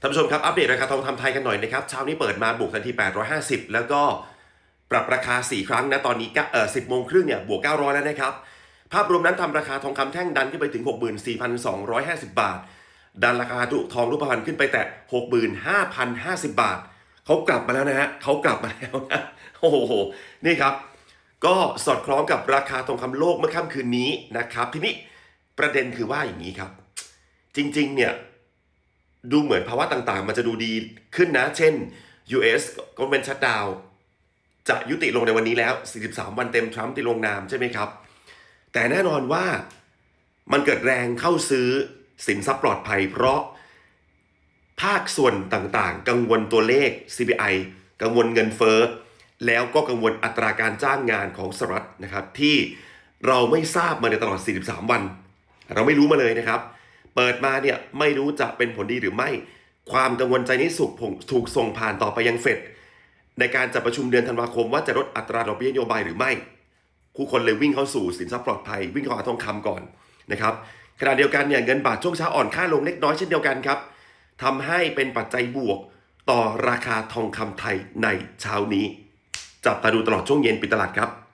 ท่านผู้ชมครับ อัปเดตราคาทองคำไทยกันหน่อยนะครับเช้านี้เปิดมาบวกทันที 850 แล้วก็ปรับราคา 4 ครั้งนะตอนนี้เอ่อ10โมงครึ่งเนี่ยบวก 900 แล้วนะครับ ภาพรวมนั้นทำราคาทองคำแท่งดันขึ้นไปถึง 64,250 บาท ดันราคาทองรูปพรรณขึ้นไปแต่ 65,050 บาท เขากลับมาแล้วนะฮะเขากลับมาแล้วนะโอ้โหนี่ครับ ก็สอดคล้องกับราคาทองคำโลกเมื่อค่ำคืนนี้นะครับ ทีนี้ประเด็นคือว่าอย่างนี้ครับ จริง ๆ เนี่ย ดูเหมือนภาวะต่างๆ มันจะดูดีขึ้นนะ เช่น US ก็เป็นชัดดาวจะยุติลงในวันนี้แล้ว 43 วันเต็มทรัมป์ที่ลงนามใช่ไหมครับ แต่แน่นอนว่ามันเกิดแรงเข้าซื้อสินทรัพย์ปลอดภัย เพราะภาคส่วนต่างๆ กังวลตัวเลข CPI กังวลเงินเฟ้อ แล้วก็กังวลอัตราการจ้างงานของสหรัฐนะครับ ที่เราไม่ทราบมาในตลอด 43 วัน เราไม่รู้มาเลยนะครับ เปิดมาเนี่ยไม่รู้จะเป็นผลดีหรือไม่ ความกังวลใจนี้สุกผงถูกส่งผ่านต่อไปยังเฟดในการจัดประชุมเดือนธันวาคมว่าจะลดอัตราดอกเบี้ยนโยบายหรือไม่ ผู้คนเลยวิ่งเข้าสู่สินทรัพย์ปลอดภัย วิ่งเข้าหาทองคำก่อนนะครับขณะเดียวกันเนี่ยเงินบาทช่วงเช้าอ่อนค่าลงเล็กน้อยเช่นเดียวกันครับทำให้เป็นปัจจัยบวกต่อราคาทองคำไทยในเช้านี้ จับตาดูตลอดช่วงเย็นปิดตลาดครับ